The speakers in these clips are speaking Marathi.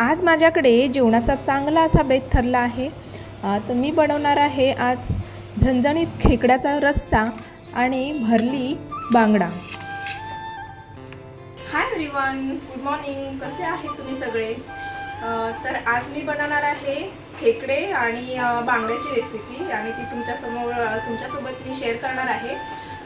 आज माझ्याकडे जेवणाचा चांगला असा बेत ठरला आहे. तर मी बनवणार आहे आज झणझणीत खेकड्याचा रस्सा आणि भरली बांगडा. हाय एव्हरीवन गुड मॉर्निंग कसे आहेत तुम्ही सगळे? तर आज मी बनवणार आहे खेकडे आणि बांगड्याची रेसिपी आणि ती तुमच्यासमोर तुमच्यासोबत मी शेअर करणार आहे.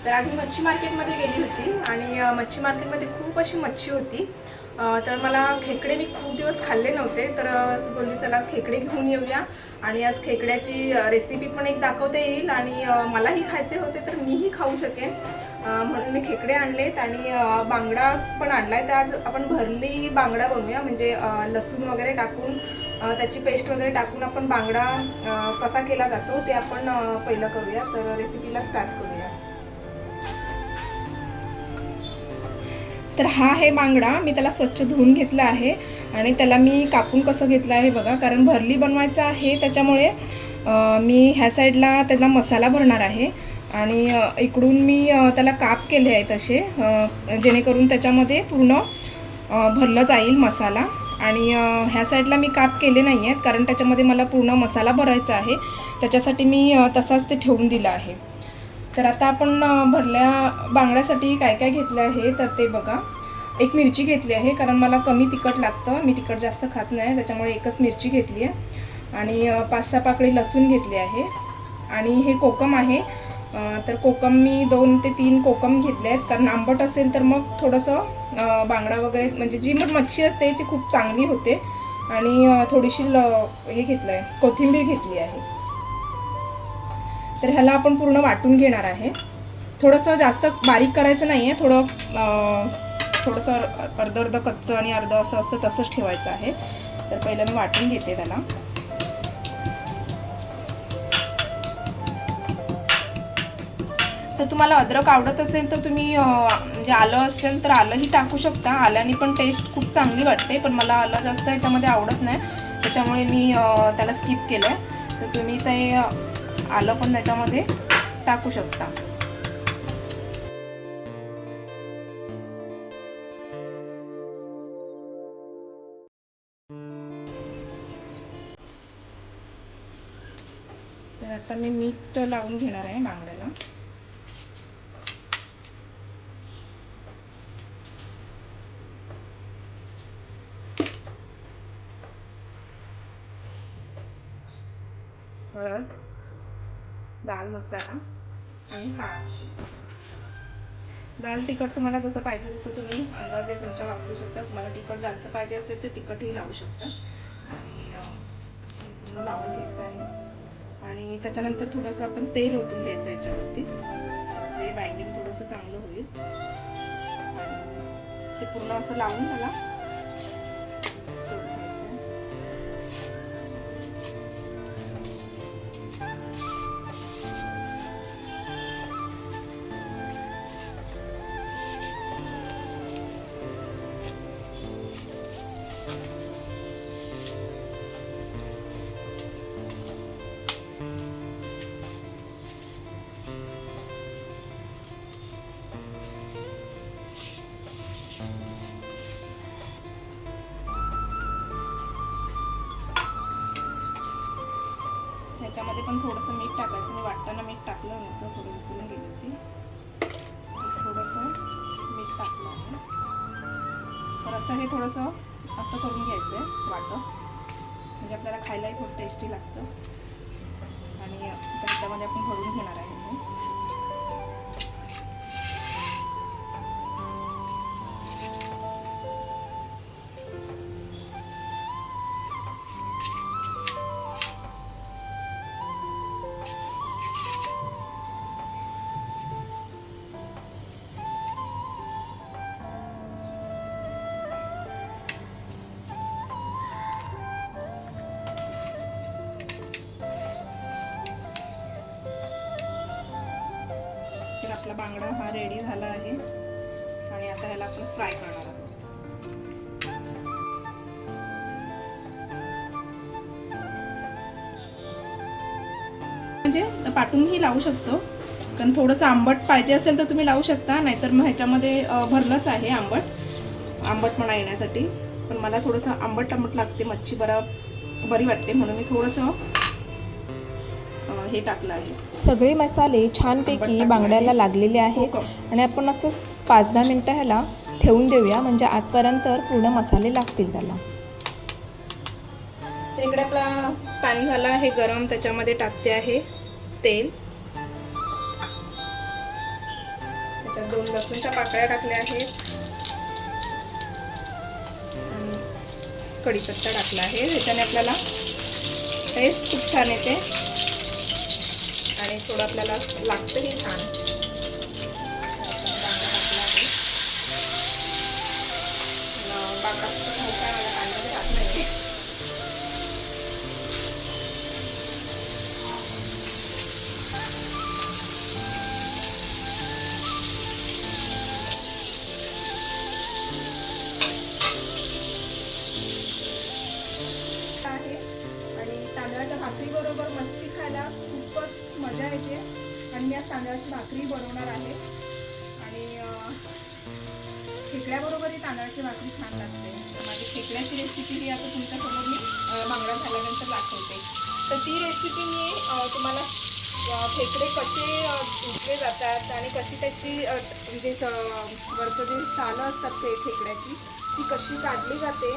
तर आज मी मच्छी मार्केटमध्ये गेली होती आणि मच्छी मार्केटमध्ये खूप अशी मच्छी होती. तर मला खेकडे मी खूप दिवस खाल्ले नव्हते तर बोलली चला खेकडे घेऊन येऊया. आणि आज खेकड्याची रेसिपी पण एक दाखवता येईल आणि मलाही खायचे होते तर मीही खाऊ शकेन. म्हणून मी खेकडे आणलेत आणि बांगडा पण आणलाय. तर आज आपण भरली बांगडा बनवूया म्हणजे लसूण वगैरे टाकून त्याची पेस्ट वगैरे टाकून आपण बांगडा कसा केला जातो ते आपण पहिलं करूया. तर रेसिपीला स्टार्ट करूया. तर हा आहे बांगडा. मी त्याला स्वच्छ धुवून घेतला आहे आणि त्याला मी कापून कसं घेतलं आहे बघा. कारण भरली बनवायचं आहे त्याच्यामुळे मी ह्या साईडला त्याला मसाला भरणार आहे. आणि इकडून मी त्याला काप केले आहेत असे जेणेकरून त्याच्यामध्ये पूर्ण भरलं जाईल मसाला. आणि ह्या साईडला मी काप केले नाही आहेत कारण त्याच्यामध्ये मला पूर्ण मसाला भरायचा आहे. त्याच्यासाठी मी तसाच ते ठेवून दिलं आहे. तर आता आपण भरल्या बांगड्यासाठी काय काय घेतलं आहे तर ते बघा. एक मिरची घेतली आहे कारण मला कमी तिखट लागतं. मी तिखट जास्त खात नाही त्याच्यामुळे एकच मिरची घेतली आहे. आणि पाच सहा पाकळी लसूण घेतली आहे. आणि हे कोकम आहे. तर कोकम मी दोन ते तीन कोकम घेतले आहेत. कारण आंबट असेल तर मग थोडंसं बांगडा वगैरे म्हणजे जी मग मच्छी असते ती खूप चांगली होते. आणि थोडीशी ल हे घेतलं आहे कोथिंबीर घेतली आहे. तर ह्याला आपण पूर्ण वाटून घेणार आहे. थोडंसं जास्त बारीक करायचं नाही आहे थोडं थोडंसं अर्ध अर्धं अर्धं कच्चं आणि अर्धं असं असतं तसंच ठेवायचं आहे. तर पहिलं मी वाटून घेते त्याला. तर तुम्हाला अद्रक आवडत असेल तर तुम्ही म्हणजे आलं असेल तर आलंही टाकू शकता. आल्याने पण टेस्ट खूप चांगली वाटते पण मला आलं जास्त याच्यामध्ये आवडत नाही. त्याच्यामुळे मी त्याला स्किप केलं आहे तर तुम्ही ते आलं पण त्याच्यामध्ये टाकू शकता. तर आता मी मीठ लावून घेणार आहे बांगड्याला. हळद. मसाला आणि काळा लाल तिखट तुम्हाला जसं पाहिजे तसं तुम्ही अंदाजे तुमच्या वापरू शकता. तुम्हाला तिखट जास्त पाहिजे असेल तर तिखटही लावू शकता. आणि लावून घ्यायचं आहे. आणि त्याच्यानंतर थोडंसं आपण तेल ओतून घ्यायचं याच्यावरती. म्हणजे बाइंडिंग थोडंसं चांगलं होईल. आणि ते पूर्ण असं लावून त्याला ह्याच्यामध्ये पण थोडंसं मीठ टाकायचं. मी वाटताना मीठ टाकलं नव्हतं थोडं विसरून गेली होती. थोडंसं मीठ टाकलं आहे. तर असं हे थोडंसं असं करून घ्यायचं आहे वाटं. म्हणजे आपल्याला खायलाही खूप टेस्टी लागतं. आणि त्याच्यामध्ये आपण भरून घेणार आहे बांगडा हा रेडी झाला आहे. आणि आता ह्याला आपण फ्राय करणार आहोत. म्हणजे पाठूनही लावू शकतो. कारण थोडंसं आंबट पाहिजे असेल तर तुम्ही लावू शकता. नाहीतर मग ह्याच्यामध्ये भरलंच आहे आंबट. आंबटपणा येण्यासाठी. पण मला थोडंसं आंबट आंबट लागते मच्छी बरा बरी वाटते म्हणून मी थोडंसं हे टाकलं आहे. सगळे मसाले छानपैकी बांगड्याला लागलेले आहेत. आणि आपण असं पाच दहा मिनटं ह्याला ठेवून देऊया. म्हणजे आतपर्यंत पूर्ण मसाले लागतील त्याला. तर इकडे आपला पॅन झाला आहे गरम. त्याच्यामध्ये टाकते आहे तेल. त्याच्यात दोन लसूणच्या पाकळ्या टाकल्या आहेत. आणि कढीपत्ता टाकला आहे. त्याच्याने आपल्याला टेस्ट खूप छान येते. आणि थोडं आपल्याला लागतंही छान. बाका या तांदळाची भाकरी बनवणार आहे. आणि खेकड्याबरोबर ही तांदळाची भाकरी छान लागते. माझी खेकड्याची रेसिपी ही आता तुमच्यासमोर मी बांगडा झाल्यानंतर दाखवते. तर ती रेसिपी मी तुम्हाला खेकडे कसे धुतले जातात आणि कशी त्याची म्हणजे स- वरचं जे सालं असतात ते खेकड्याची ती कशी काढली जाते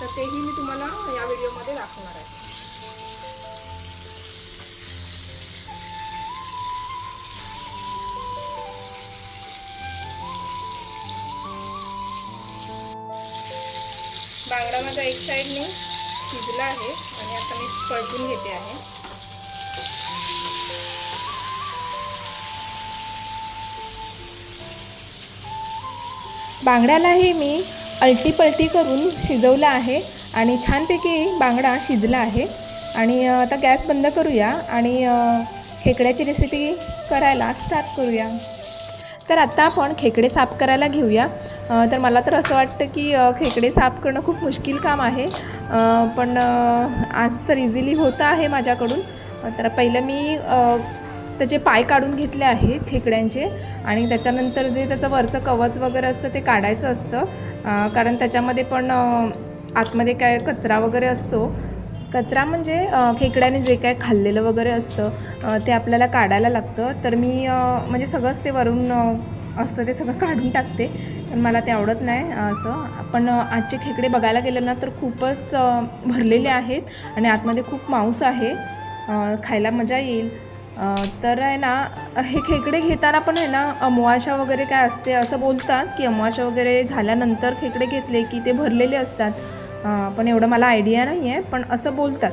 तर तेही मी तुम्हाला या व्हिडिओमध्ये दाखवणार आहे. माझा एक साईडने शिजला आहे आणि आता मी परतून घेते आहे. बांगड्यालाही मी अलटी पलटी करून शिजवलं आहे आणि छानपैकी बांगडा शिजला आहे. आणि आता गॅस बंद करूया आणि खेकड्याची रेसिपी करायला स्टार्ट करूया. तर आता आपण खेकडे साफ करायला घेऊया. तर मला तर असं वाटतं की खेकडे साफ करणं खूप मुश्किल काम आहे. पण आज तर इझिली होतं आहे माझ्याकडून. तर पहिलं मी त्याचे पाय काढून घेतले आहेत खेकड्यांचे आणि त्याच्यानंतर जे त्याचं वरचं कवच वगैरे असतं ते काढायचं असतं. कारण त्याच्यामध्ये पण आतमध्ये काय कचरा वगैरे असतो. कचरा म्हणजे खेकड्याने जे काय खाल्लेलं वगैरे असतं ते आपल्याला काढायला लागतं. तर मी म्हणजे सगळंच ते वरून असतं ते सगळं काढून टाकते. पण मला ते आवडत नाही असं. पण आजचे खेकडे बघायला गेलं ना तर खूपच भरलेले आहेत आणि आतमध्ये खूप मांस आहे. खायला मजा येईल. तर आहे ना हे खेकडे घेताना पण आहे ना अमवाशा वगैरे काय असते असं बोलतात की अमवाशा वगैरे झाल्यानंतर खेकडे घेतले की ते भरलेले असतात. पण एवढं मला आयडिया नाही आहे पण असं बोलतात.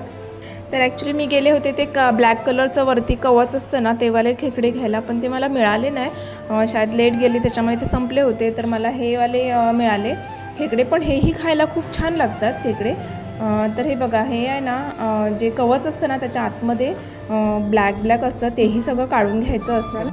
तर ॲक्च्युली मी गेले होते ते क ब्लॅक कलरचं वरती कवच असतं ना तेवाले खेकडे घ्यायला पण ते मला मिळाले नाही. शायद लेट गेली त्याच्यामुळे ते संपले होते तर मला हे वाले मिळाले. खेकडे पण हेही खायला खूप छान लागतात खेकडे. तर हे बघा हे आहे ना जे कवच असतं ना त्याच्या आतमध्ये ब्लॅक ब्लॅक असतं तेही सगळं काढून घ्यायचं असतं.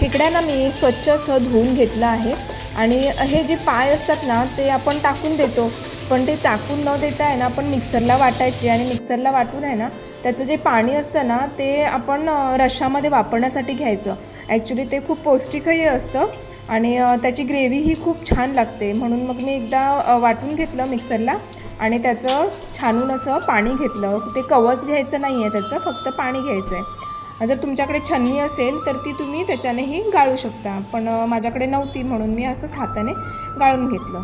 खेकड्यांना मी स्वच्छ असं धुवून घेतलं आहे. आणि हे जे पाय असतात ना ते आपण टाकून देतो. पण ते चाकून न देता आहे ना आपण मिक्सरला वाटायची आणि मिक्सरला वाटून आहे ना त्याचं जे पाणी असतं ना ते आपण रशामध्ये वापरण्यासाठी घ्यायचं. ॲक्च्युली ते खूप पौष्टिकही असतं आणि त्याची ग्रेव्हीही खूप छान लागते. म्हणून मग मी एकदा वाटून घेतलं मिक्सरला आणि त्याचं छानून असं पाणी घेतलं. ते कवच घ्यायचं नाही आहे त्याचं फक्त पाणी घ्यायचं आहे जर तुमच्याकडे छन्नी असेल तर ती तुम्ही त्याच्यानेही गाळू शकता. पण माझ्याकडे नव्हती म्हणून मी असंच हाताने गाळून घेतलं.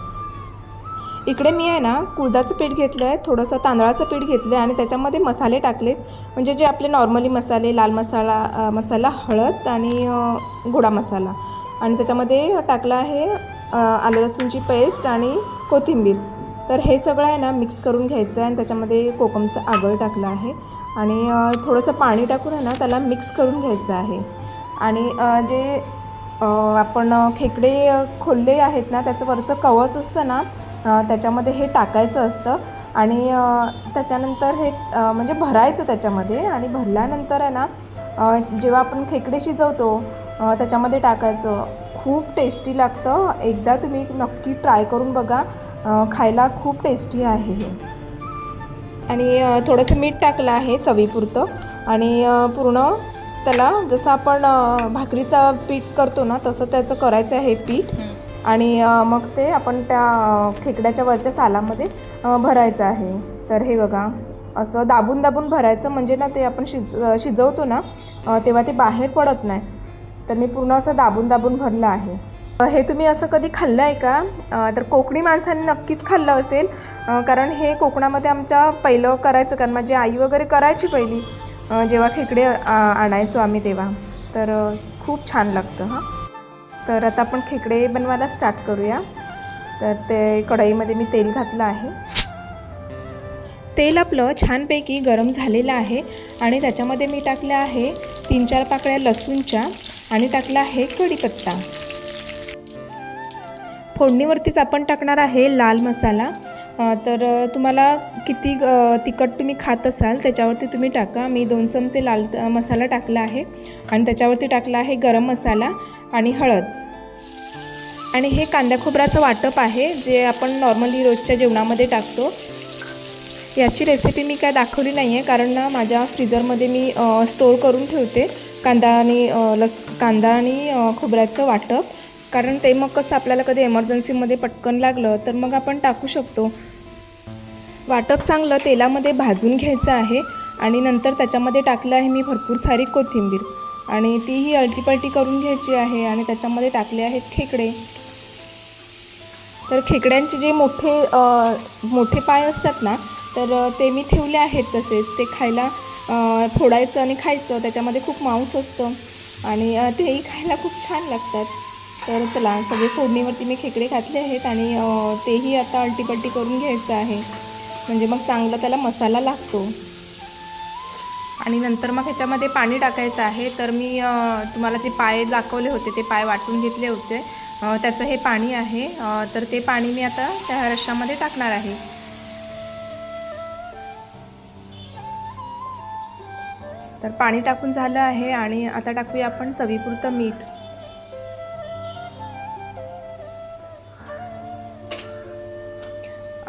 इकडे मी आहे ना कुळदाचं पीठ घेतलं आहे थोडंसं तांदळाचं पीठ घेतलं आहे आणि त्याच्यामध्ये मसाले टाकलेत. म्हणजे जे आपले नॉर्मली मसाले लाल मसाला मसाला हळद आणि गोडा मसाला. आणि त्याच्यामध्ये टाकलं आहे आलं लसूणची पेस्ट आणि कोथिंबीर. तर हे सगळं आहे ना मिक्स करून घ्यायचं आहे आणि त्याच्यामध्ये कोकमचं आगळ टाकलं आहे. आणि थोडंसं पाणी टाकून आहे ना त्याला मिक्स करून घ्यायचं आहे. आणि जे आपण खेकडे खोलले आहेत ना त्याचं वरचं कवच असतं ना त्याच्यामध्ये हे टाकायचं असतं आणि त्याच्यानंतर हे म्हणजे भरायचं त्याच्यामध्ये आणि भरल्यानंतर आहे ना जेव्हा आपण खेकडे शिजवतो त्याच्यामध्ये टाकायचं. खूप टेस्टी लागतं. एकदा तुम्ही नक्की ट्राय करून बघा. खायला खूप टेस्टी आहे हे. आणि थोडंसं मीठ टाकलं आहे चवीपुरतं. आणि पूर्ण त्याला जसं आपण भाकरीचा भाकरीचं पीठ करतो ना तसं त्याचं करायचं आहे पीठ. आणि मग ते आपण त्या खेकड्याच्या वरच्या सालामध्ये भरायचं आहे. तर हे बघा असं दाबून दाबून भरायचं म्हणजे ना ते आपण शिज शिजवतो ना तेव्हा ते बाहेर पडत नाही. तर मी पूर्ण असं दाबून दाबून भरलं आहे. हे तुम्ही असं कधी खाल्लं आहे का? तर कोकणी माणसांनी नक्कीच खाल्लं असेल. कारण हे कोकणामध्ये आमच्या पहिलं करायचं कारण माझी आई वगैरे करायची पहिली जेव्हा खेकडे आणायचो आम्ही तेव्हा. तर खूप छान लागतं हां. तर आता आपण खेकडे बनवायला स्टार्ट करूया. तर ते कढईमध्ये मी तेल घातलं आहे. तेल आपलं छानपैकी गरम झालेलं आहे आणि त्याच्यामध्ये मी टाकलं आहे तीन चार पाकळ्या लसूणच्या आणि टाकला आहे कढीपत्ता. फोडणीवरतीच आपण टाकणार आहे लाल मसाला. तर तुम्हाला किती तिखट तुम्ही खात असाल त्याच्यावरती तुम्ही टाका. मी दोन चमचे लाल मसाला टाकला आहे आणि त्याच्यावरती टाकला आहे गरम मसाला आणि हळद. आणि हे कांद्या खोबऱ्याचं वाटप आहे जे आपण नॉर्मली रोजच्या जेवणामध्ये टाकतो. याची रेसिपी मी काय दाखवली नाही आहे कारण ना माझ्या फ्रीजरमध्ये मी स्टोअर करून ठेवते कांदा आणि लस कांदा आणि खोबऱ्याचं वाटप. कारण ते मग कसं आपल्याला कधी एमर्जन्सीमध्ये पटकन लागलं तर मग आपण टाकू शकतो. वाटप चांगलं तेलामध्ये भाजून घ्यायचं आहे आणि नंतर त्याच्यामध्ये टाकलं आहे मी भरपूर सारी कोथिंबीर. आणि तीही अल्टीपल्टी करून घ्यायची आहे आणि त्याच्यामध्ये टाकले आहेत खेकडे. तर खेकड्यांचे जे मोठे मोठे पाय असतात ना तर ते मी ठेवले आहेत तसेच. ते खायला फोडायचं आणि खायचं त्याच्यामध्ये खूप मांस असतं. आणि तेही खायला खूप छान लागतात. तर चला सगळे फोडणीवरती मी खेकडे घातले आहेत आणि तेही आता अल्टीपल्टी करून घ्यायचं आहे. म्हणजे मग चांगला त्याला मसाला लागतो. आणि नंतर मग ह्याच्यामध्ये पाणी टाकायचं आहे. तर मी तुम्हाला जे पाय दाखवले होते ते पाय वाटून घेतले होते. त्याचं हे पाणी आहे. तर ते पाणी मी आता त्या रश्श्यामध्ये टाकणार आहे. तर पाणी टाकून झालं आहे आणि आता टाकूया आपण चवीपुरतं मीठ.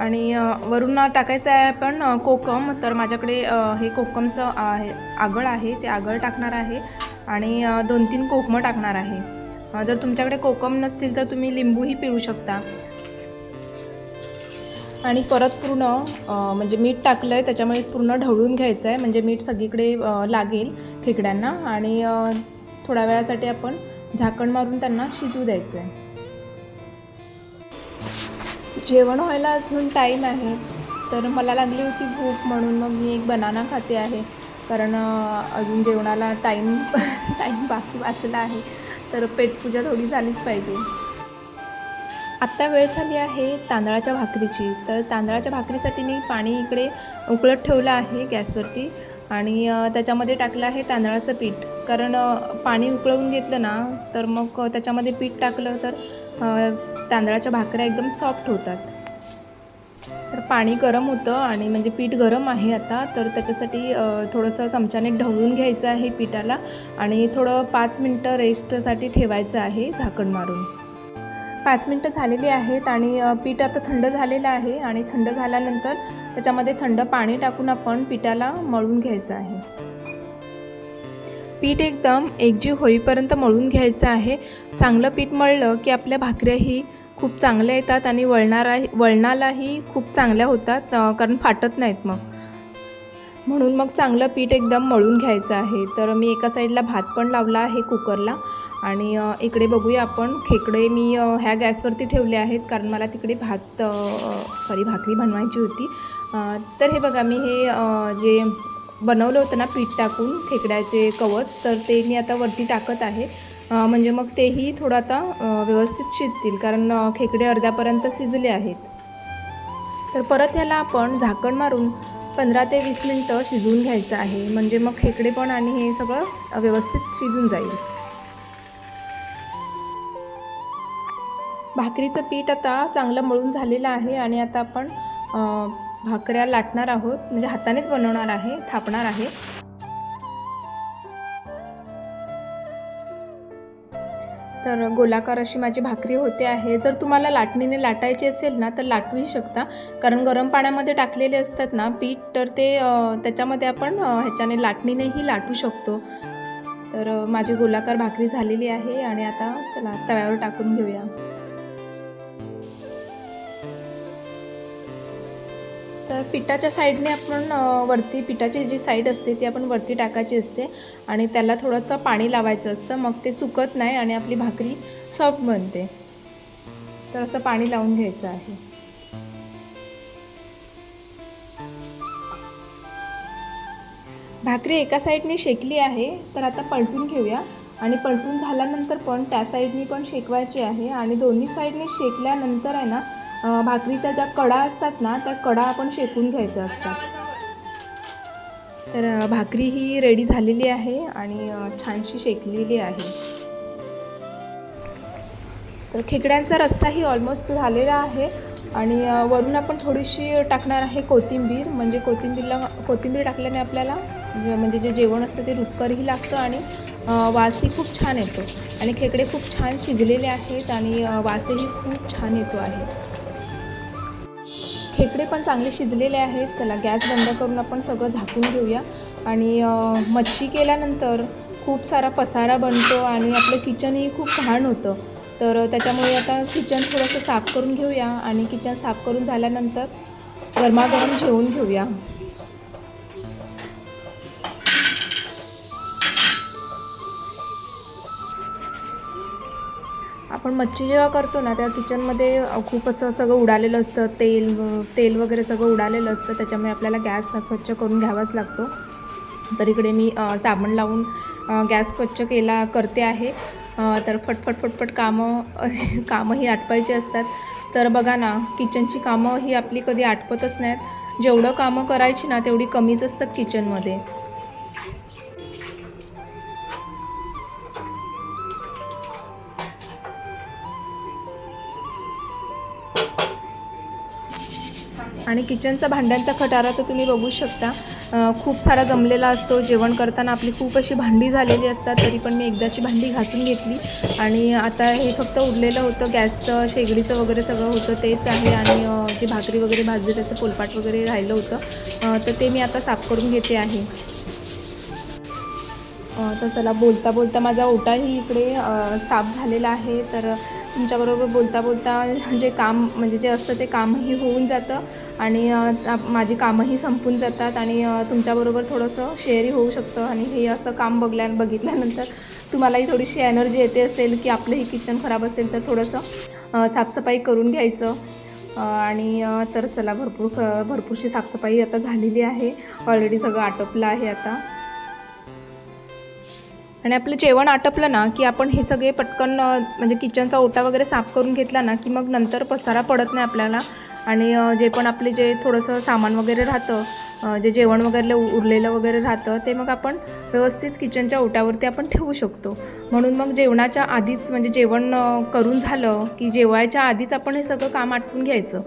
आणि वरून टाकायचं आहे आपण कोकम तर माझ्याकडे हे कोकमचं आहे आगळ आहे ते आगळ टाकणार आहे आणि दोन तीन कोकमं टाकणार आहे. जर तुमच्याकडे कोकम नसतील तर तुम्ही लिंबूही पिळू शकता. आणि परत पूर्ण म्हणजे मीठ टाकलं आहे त्याच्यामुळे पूर्ण ढवळून घ्यायचं आहे म्हणजे मीठ सगळीकडे लागेल खेकड्यांना आणि थोड्या वेळासाठी आपण झाकण मारून त्यांना शिजू द्यायचं आहे जेवण व्हायला अजून टाईम आहे. तर मला लागली होती भूक म्हणून मग मी एक बनाना खाते आहे. कारण अजून जेवणाला टाईम टाईम बाकी वाचला आहे. तर पेटपूजा थोडी झालीच पाहिजे. आत्ता वेळ झाली आहे तांदळाच्या भाकरीची. तर तांदळाच्या भाकरीसाठी मी पाणी इकडे उकळत ठेवलं आहे गॅसवरती. आणि त्याच्यामध्ये टाकलं आहे तांदळाचं पीठ. कारण पाणी उकळवून घेतलं ना तर मग त्याच्यामध्ये पीठ टाकलं तर तांदळाच्या भाकऱ्या एकदम सॉफ्ट होतात. तर पाणी गरम होतं आणि म्हणजे पीठ गरम आहे आता तर त्याच्यासाठी थोडंसं चमच्याने ढवळून घ्यायचं आहे पिठाला आणि थोडं पाच मिनटं रेस्टसाठी ठेवायचं आहे झाकण मारून. पाच मिनटं झालेली आहेत आणि पीठ आता थंड झालेलं आहे आणि थंड झाल्यानंतर त्याच्यामध्ये थंड पाणी टाकून आपण पिठाला मळून घ्यायचं आहे. पीठ एकदम एकजीव होईपर्यंत मळून घ्यायचं आहे. चांगलं पीठ मळलं की आपल्या भाकऱ्याही खूप चांगल्या येतात आणि वळणारा वळणालाही खूप चांगल्या होतात कारण फाटत नाहीत मग. म्हणून मग चांगलं पीठ एकदम मळून घ्यायचं आहे. तर मी एका साईडला भात पण लावला आहे कुकरला आणि इकडे बघूया आपण. खेकडे मी ह्या गॅसवरती ठेवले आहेत कारण मला तिकडे भात सॉरी भाकरी बनवायची होती. तर हे बघा मी हे जे बनवलं होतं ना पीठ टाकून खेकड्याचे कवच तर ते मी आता वरती टाकत आहे. म्हणजे मग तेही थोडं आता व्यवस्थित शिजतील कारण खेकडे अर्ध्यापर्यंत शिजले आहेत. तर परत ह्याला आपण झाकण मारून पंधरा ते वीस मिनटं शिजवून घ्यायचं आहे. म्हणजे मग खेकडे पण आणि हे सगळं व्यवस्थित शिजून जाईल. भाकरीचं पीठ आता चांगलं मळून झालेलं आहे आणि आता आपण भाकऱ्या लाटणार आहोत. म्हणजे हातानेच बनवणार आहे थापणार आहे. तर गोलाकार अशी माझी भाकरी होते आहे. जर तुम्हाला लाटणीने लाटायची असेल ना तर लाटूही शकता. कारण गरम पाण्यामध्ये टाकलेले असतात ना पीठ तर ते त्याच्यामध्ये आपण ह्याच्याने लाटणीनेही लाटू शकतो. तर माझी गोलाकार भाकरी झालेली आहे आणि आता चला तव्यावर टाकून घेऊया. तर पिठाच्या साईडने आपण वरती पिठाची जी साईड असते ती आपण वरती टाकायची असते आणि त्याला थोडंसं पाणी लावायचं असतं. मग ते सुकत नाही आणि आपली भाकरी सॉफ्ट बनते. तर असं पाणी लावून घ्यायचं आहे. भाकरी एका साईडने शेकली आहे तर आता पलटून घेऊया. आणि पलटून झाल्यानंतर पण त्या साईडनी पण शेकवायची आहे आणि दोन्ही साईडने शेकल्यानंतर आहे ना भाकरीच्या ज्या कडा असतात ना त्या कडा आपण शेकून घ्यायच्या असतात. तर भाकरी ही रेडी झालेली आहे आणि छानशी शेकलेली आहे. तर खेकड्यांचा रस्साही ऑलमोस्ट झालेला आहे आणि वरून आपण थोडीशी टाकणार आहे कोथिंबीर. म्हणजे कोथिंबीरला कोथिंबीर टाकल्याने आपल्याला म्हणजे जे जेवण असतं ते रुचकरही लागतं आणि वासही खूप छान येतो. आणि खेकडे खूप छान शिजलेले आहेत आणि वासही खूप छान येतो आहे. खेकडे पण चांगले शिजलेले आहेत. त्याला गॅस बंद करून आपण सगळं झाकून घेऊया. आणि मच्छी केल्यानंतर खूप सारा पसारा बनतो आणि आपलं किचनही खूप घाण होतं. तर त्याच्यामुळे आता किचन थोडंसं साफ करून घेऊया आणि किचन साफ करून झाल्यानंतर गरमागरम जेवून घेऊया. आपण मच्छी जेव्हा करतो ना त्या किचनमध्ये खूप असं सगळं उडालेलं असतं. तेल तेल वगैरे सगळं उडालेलं असतं. त्याच्यामुळे आपल्याला गॅस स्वच्छ करून घ्यावाच लागतो. तर इकडे मी साबण लावून गॅस स्वच्छ केला करते आहे. तर फटफट फटफट कामं कामंही आटपायची असतात. तर बघा ना किचनची कामं ही आपली कधी आटपतच नाहीत. जेवढं कामं करायची ना तेवढी कमीच असतात किचनमध्ये. आणि किचनचा भांड्यांचा खटारा तर तुम्ही बघू शकता. खूप सारा जमलेला असतो. जेवण करताना आपली खूप अशी भांडी झालेली असतात तरी पण मी एकदाची भांडी घासून घेतली. आणि आता हे फक्त उरलेलं होतं. गॅसचं शेगडीचं वगैरे सगळं होतं. तेच आहे. आणि जे जी भाकरी वगैरे भाजली त्याचं पोलपाट वगैरे राहिलं होतं. तर ते मी आता साफ करून घेते आहे. तर चला बोलता बोलता माझा ओटाही इकडे साफ झालेला आहे. तर तुमच्याबरोबर बोलता बोलता जे काम म्हणजे जे असतं ते कामही होऊन जातं. आणि माझी कामंही संपून जातात आणि तुमच्याबरोबर थोडंसं शेअरही होऊ शकतं आणि हे असं काम बघल्या बघितल्यानंतर तुम्हालाही थोडीशी एनर्जी येते असेल की आपलंही किचन खराब असेल तर थोडंसं साफसफाई करून घ्यायचं. आणि तर चला भरपूर भरपूरशी साफसफाई आता झालेली आहे. ऑलरेडी सगळं आटोपलं आहे आता. आणि आपलं जेवण आटपलं ना की आपण हे सगळे पटकन म्हणजे किचनचा ओटा वगैरे साफ करून घेतला ना की मग नंतर पसारा पडत नाही आपल्याला. आणि जे पण आपले जे थोडंसं सामान वगैरे राहतं जे जेवण वगैरे उरलेलं वगैरे राहतं ते मग आपण व्यवस्थित किचनच्या ओट्यावरती आपण ठेवू शकतो. म्हणून मग जेवणाच्या आधीच म्हणजे जेवण करून झालं की जेवायच्या आधीच आपण हे सगळं काम आटपून घ्यायचं.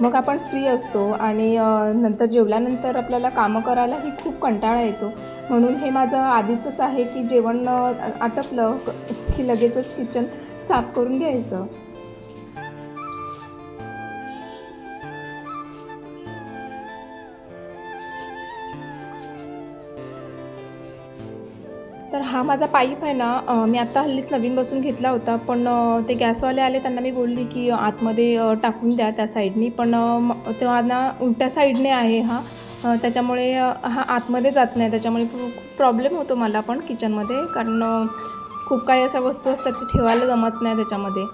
मग आपण फ्री असतो आणि नंतर जेवल्यानंतर आपल्याला कामं करायलाही खूप कंटाळा येतो. म्हणून हे माझं आधीचंच आहे की जेवण आटपलं की लगेचच किचन साफ करून घ्यायचं. हा माझा पाईप आहे ना मी आत्ता हल्लीच नवीन बसून घेतला होता पण ते गॅसवाले आले त्यांना मी बोलली की आतमध्ये टाकून द्या त्या साईडनी पण तेव्हा ना उलट्या साईडने आहे हा त्याच्यामुळे हा आतमध्ये जात नाही त्याच्यामुळे खूप प्रॉब्लेम होतो मला पण किचनमध्ये कारण खूप काही अशा वस्तू असतात ते ठेवायला जमत नाही त्याच्यामध्ये.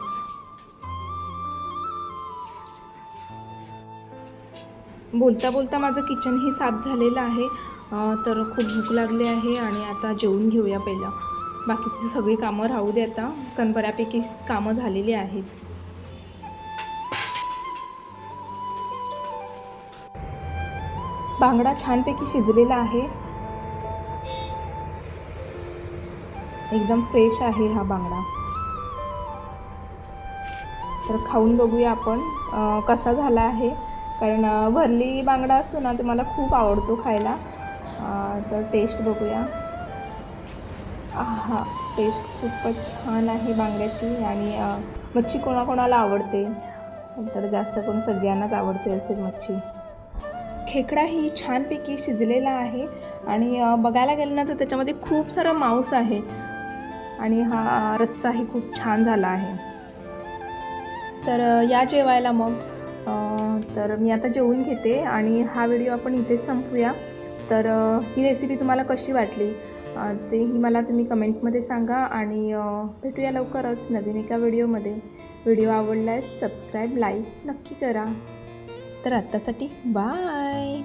बोलता बोलता माझं किचनही साफ झालेलं आहे. तर खूप भूक लागली आहे आणि आता जेवून घेऊया पहिलं. बाकीची सगळी कामं राहू दे आता. कारण बऱ्यापैकी कामं झालेली आहेत. बांगडा छानपैकी शिजलेला आहे. एकदम फ्रेश आहे हा बांगडा. तर खाऊन बघूया आपण कसा झाला आहे. कारण भरली बांगडा असतो ना तो मला खूप आवडतो खायला. तर टेस्ट बघूया. हा टेस्ट खूपच छान आहे बांगड्याची आणि मच्छी कोणाकोणाला आवडते? तर जास्त करून सगळ्यांनाच आवडते असेल मच्छी. खेकडा ही छानपैकी शिजलेला आहे आणि बघायला गेलं ना तर त्याच्यामध्ये खूप सारं मांस आहे आणि हा रस्साही खूप छान झाला आहे. तर या जेवायला मग. तर तर मी आता जेवून घेते आणि हा व्हिडिओ आपण इथेच संपूया. तर ही रेसिपी तुम्हाला कशी वाटली? तेही मला तुम्ही कमेंटमध्ये सांगा आणि भेटूया लवकरच नवीन एका व्हिडिओमध्ये. व्हिडिओ आवडल्यास सबस्क्राईब लाईक नक्की करा. तर आत्तासाठी बाय